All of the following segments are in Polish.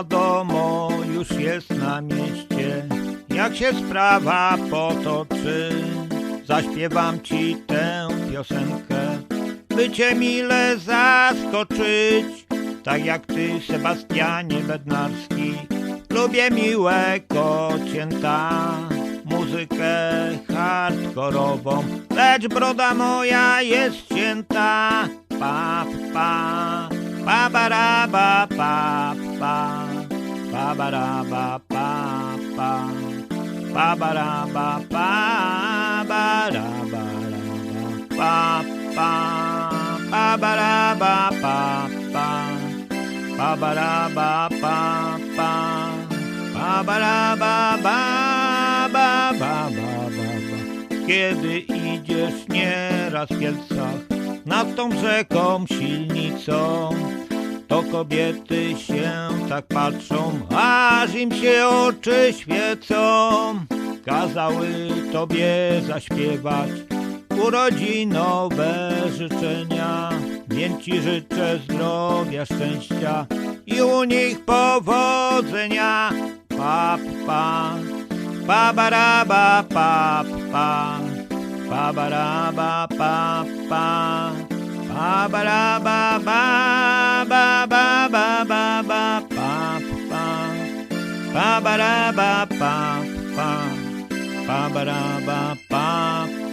wiadomo, już jest na mieście. Jak się sprawa potoczy, zaśpiewam ci tę piosenkę, by cię mile zaskoczyć. Tak jak ty, Sebastianie Bednarski, lubię miłe kocięta, muzykę hardkorową, lecz broda moja jest cięta. Pa, pa, pa, bara, ba, pa, pa, ba, ba, ba, ba, ba, ba, ba, ba. Kiedy idziesz nieraz w Kielcach nad tą rzeką silnicą, to kobiety się tak patrzą, aż im się oczy świecą. Kazały tobie zaśpiewać urodzinowe życzenia, więc ci życzę zdrowia, szczęścia i u nich powodzenia. Pa, pa, pa, bara, ba, pa, pa, pa, bara, ba, pa, pa, pa, pa, bara, ba, pa, pa, pa, bara, ba, pa,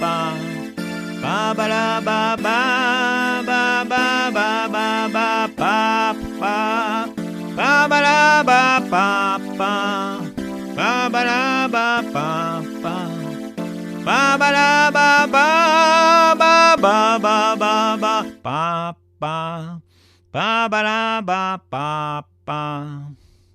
pa, pa, bara, ba, ba, ba, ba, ba, ba, ba, pa, pa, pa, bara, ba, pa, pa, pa, bara, ba, pa, pa. Ba ba da ba ba ba ba ba ba ba pa pa pa ba da ba pa pa